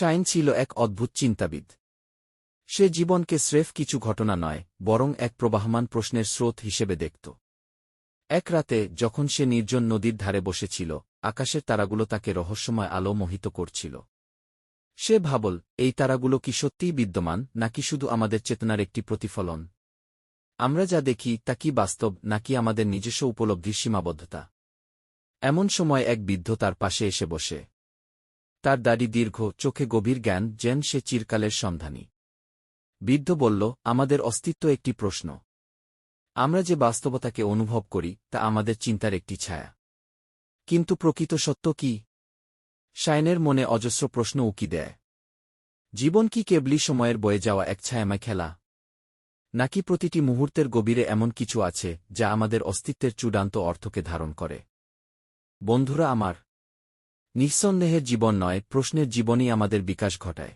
Shine ছিল এক অদ্ভুত চিন্তাবিদ। সে জীবনকে স্রেফ কিছু ঘটনা নয়, বরং এক প্রবাহমান প্রশ্নের স্রোত হিসেবে দেখত। এক রাতে, যখন সে নির্জন নদীর ধারে বসেছিল, আকাশের তারাগুলো তাকে রহস্যময় আলো মোহিত করছিল। সে ভাবল, এই তারাগুলো কি সত্যিই বিদ্যমান, নাকি শুধু আমাদের চেতনার একটি প্রতিফলন? আমরা যা দেখি, তা কি বাস্তব, নাকি আমাদের নিজস্ব উপলব্ধির সীমাবদ্ধতা? এমন সময় এক বৃদ্ধ তার পাশে এসে বসে। তার দাড়ি দীর্ঘ, চোখে গভীর জ্ঞান, যেন সে চিরকালের সন্ধানী। বৃদ্ধ বলল, আমাদের অস্তিত্ব একটি প্রশ্ন। আমরা যে বাস্তবতাকে অনুভব করি, তা আমাদের চিন্তার একটি ছায়া। কিন্তু প্রকৃত সত্য কি? শায়নের মনে অজস্র প্রশ্ন উকি দেয়। জীবন কি কেবলি সময়ের বয়ে যাওয়া এক ছায়াময় খেলা? নাকি প্রতিটি মুহূর্তের গভীরে এমন কিছু আছে, যা আমাদের অস্তিত্বের চূড়ান্ত অর্থকে ধারণ করে? বন্ধুরা আমার নিঃসন্দেহের জীবন নয় প্রশ্নের জীবনই আমাদের বিকাশ ঘটায়।